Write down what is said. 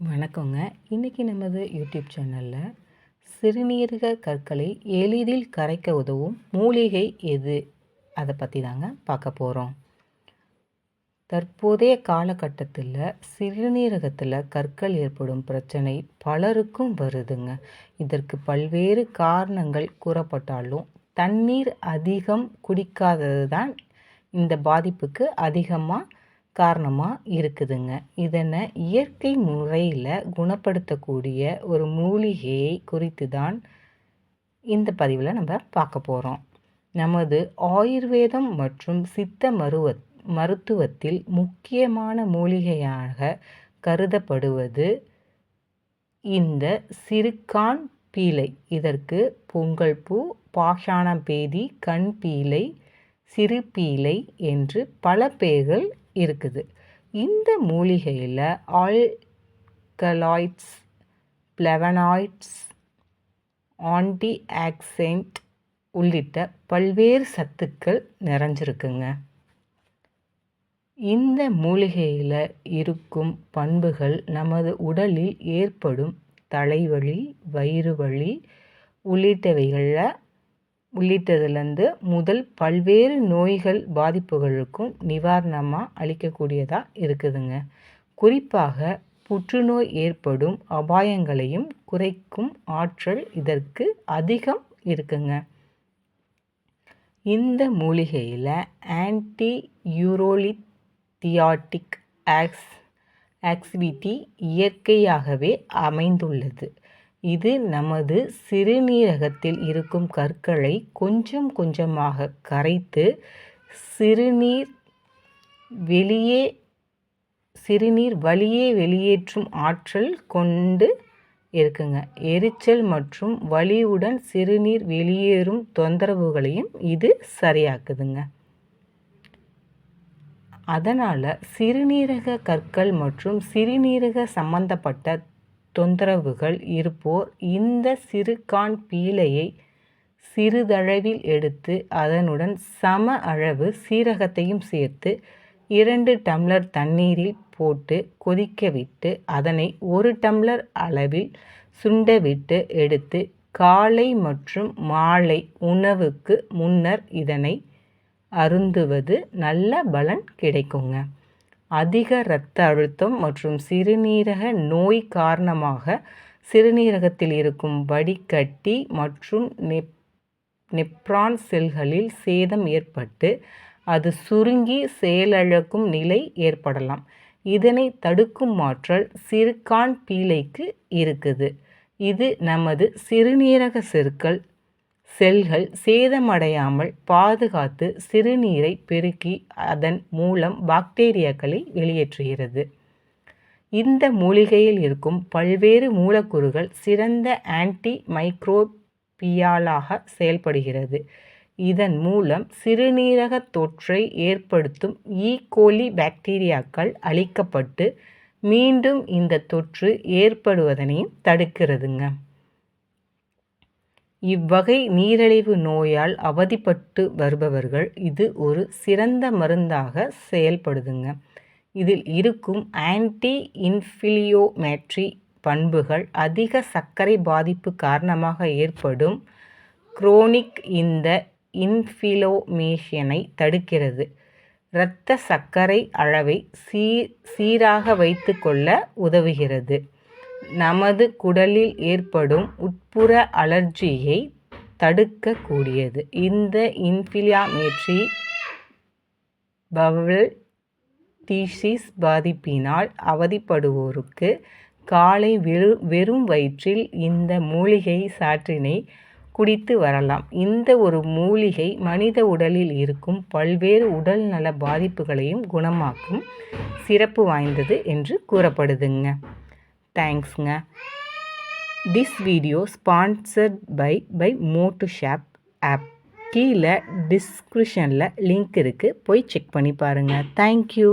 வணக்கங்க. இன்றைக்கி நமது யூடியூப் சேனலில் சிறுநீரக கற்களை எளிதில் கரைக்க உதவும் மூலிகை எது? அதை பற்றி தாங்க பார்க்க போகிறோம் தற்போதைய காலகட்டத்தில் சிறுநீரகத்தில் கற்கள் ஏற்படும் பிரச்சனை பலருக்கும் வருதுங்க. இதற்கு பல்வேறு காரணங்கள் கூறப்பட்டாலும் தண்ணீர் அதிகம் குடிக்காதது தான் இந்த பாதிப்புக்கு அதிகமாக காரணமாக இருக்குதுங்க. இதனை இயற்கை முறையில் குணப்படுத்தக்கூடிய ஒரு மூலிகையை குறித்து தான் இந்த பதிவில் நம்ம பார்க்க போகிறோம் நமது ஆயுர்வேதம் மற்றும் சித்த மருவ மருத்துவத்தில் முக்கியமான மூலிகையாக கருதப்படுவது இந்த சிறுகான் பீலை. இதற்கு பொங்கல் பூ பாஷாணம் பேதி கண் பீலை சிறு பீலை என்று பல பெயர்கள் இருக்குது. இந்த மூலிகையில் ஆல்கலாய்ட்ஸ் பிளவனாய்ட்ஸ் ஆன்டி ஆக்சென்ட் உள்ளிட்ட பல்வேறு சத்துக்கள் நிறைஞ்சிருக்குங்க. இந்த மூலிகையில் இருக்கும் பண்புகள் நமது உடலில் ஏற்படும் தலைவலி வயிறு வலி உள்ளிட்டவைகளில் உள்ளிட்டதுலேருந்து முதல் பல்வேறு நோய்கள் பாதிப்புகளுக்கும் நிவாரணமாக அளிக்கக்கூடியதாக இருக்குதுங்க. குறிப்பாக புற்றுநோய் ஏற்படும் அபாயங்களையும் குறைக்கும் ஆற்றல் இதற்கு அதிகம் இருக்குங்க. இந்த மூலிகையில் ஆன்டி யூரோலித்தியாட்டிக் ஆக்ஸ் ஆக்சிவிட்டி இயற்கையாகவே அமைந்துள்ளது. இது நமது சிறுநீரகத்தில் இருக்கும் கற்களை கொஞ்சம் கொஞ்சமாக கரைத்து சிறுநீர் வெளியே சிறுநீர் வழியே வெளியேற்றும் ஆற்றல் கொண்டு இருக்குங்க. எரிச்சல் மற்றும் வலியுடன் சிறுநீர் வெளியேறும் தொந்தரவுகளையும் இது சரியாக்குதுங்க. அதனால் சிறுநீரக கற்கள் மற்றும் சிறுநீரக சம்பந்தப்பட்ட தொந்தரவுகள் இருப்போர் இந்த சிறுகான் பீலையை சிறிதளவில் எடுத்து அதனுடன் சம அளவு சீரகத்தையும் சேர்த்து இரண்டு டம்ளர் தண்ணீரில் போட்டு கொதிக்க விட்டு அதனை ஒரு டம்ளர் அளவில் சுண்டவிட்டு எடுத்து காலை மற்றும் மாலை உணவுக்கு முன்னர் இதனை அருந்துவது நல்ல பலன் கிடைக்குங்க. அதிக இரத்த அழுத்தம் மற்றும் சிறுநீரக நோய் காரணமாக சிறுநீரகத்தில் இருக்கும் வடிகட்டி மற்றும் நெப் நெப்ரான் செல்களில் சேதம் ஏற்பட்டு அது சுருங்கி செயலிழக்கும் நிலை ஏற்படலாம். இதனை தடுக்கும் ஆற்றல் சிறுகான் பீலைக்கு இருக்குது. இது நமது சிறுநீரக செருக்கள் செல்கள் சேதமடையாமல் பாதுகாத்து சிறுநீரை பெருக்கி அதன் மூலம் பாக்டீரியாக்களை வெளியேற்றுகிறது. இந்த மூலிகையில் இருக்கும் பல்வேறு மூலக்கூறுகள் சிறந்த ஆன்டி மைக்ரோபியாலாக செயல்படுகிறது. இதன் மூலம் சிறுநீரக தொற்றை ஏற்படுத்தும் e. ஈகோலி பாக்டீரியாக்கள் அழிக்கப்பட்டு மீண்டும் இந்த தொற்று ஏற்படுவதனையும் தடுக்கிறதுங்க. இவ்வகை நீரிழிவு நோயால் அவதிப்பட்டு வருபவர்கள் இது ஒரு சிறந்த மருந்தாக செயல்படுதுங்க. இதில் இருக்கும் ஆன்டி இன்ஃபிலியோமேட்ரி பண்புகள் அதிக சர்க்கரை பாதிப்பு காரணமாக ஏற்படும் குரோனிக் இந்த இன்ஃபிலோமேஷனை தடுக்கிறது. இரத்த சர்க்கரை அளவை சீ சீராக வைத்து கொள்ள உதவுகிறது. நமது குடலில் ஏற்படும் உட்புற அலர்ஜியை தடுக்கக்கூடியது. இந்த இன்ஃபிலியாமேட்ரி பவல் டீசிஸ் பாதிப்பினால் அவதிப்படுவோருக்கு காலை வெறு வெறும் வயிற்றில் இந்த மூலிகை சாற்றினை குடித்து வரலாம். இந்த ஒரு மூலிகை மனித உடலில் இருக்கும் பல்வேறு உடல் நல பாதிப்புகளையும் குணமாக்கும் சிறப்பு வாய்ந்தது என்று கூறப்படுதுங்க. தேங்க்ஸுங்க this video sponsored by by Motu shop app கீழே டிஸ்கிரிப்ஷனில் லிங்க் இருக்குது போய் செக் பண்ணி பாருங்கள் தேங்க்யூ